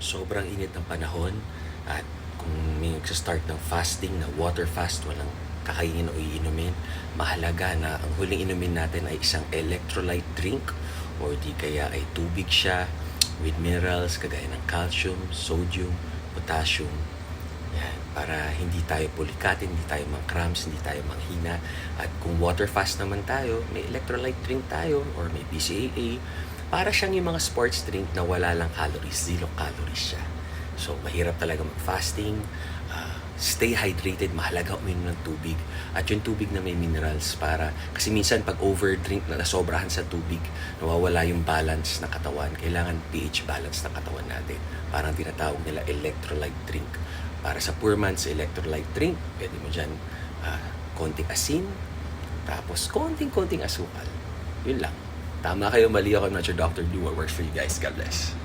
sobrang init ng panahon at kung may start ng fasting na water fast, walang kakainin o iinumin, mahalaga na ang huling inumin natin ay isang electrolyte drink or di kaya ay tubig siya with minerals kagaya ng calcium, sodium, potassium. Yan, para hindi tayo pulikatin, hindi tayo mang cramps, hindi tayo manghina. At kung water fast naman tayo, may electrolyte drink tayo or may BCAA. Para siyang yung mga sports drink na wala lang calories, zero calories siya. So, mahirap talaga mag-fasting. Ah, stay hydrated, mahalaga uminom ng tubig. At yung tubig na may minerals para, kasi minsan pag overdrink na nasobrahan sa tubig, nawawala yung balance na katawan. Kailangan pH balance na katawan natin. Parang tinatawag nila electrolyte drink. Para sa poor man's electrolyte drink, pwede mo dyan ah, konting asin, tapos konting-konting asukal. Yun lang. Tama kayo, mali ako. I'm not your doctor. Do what works for you guys. God bless.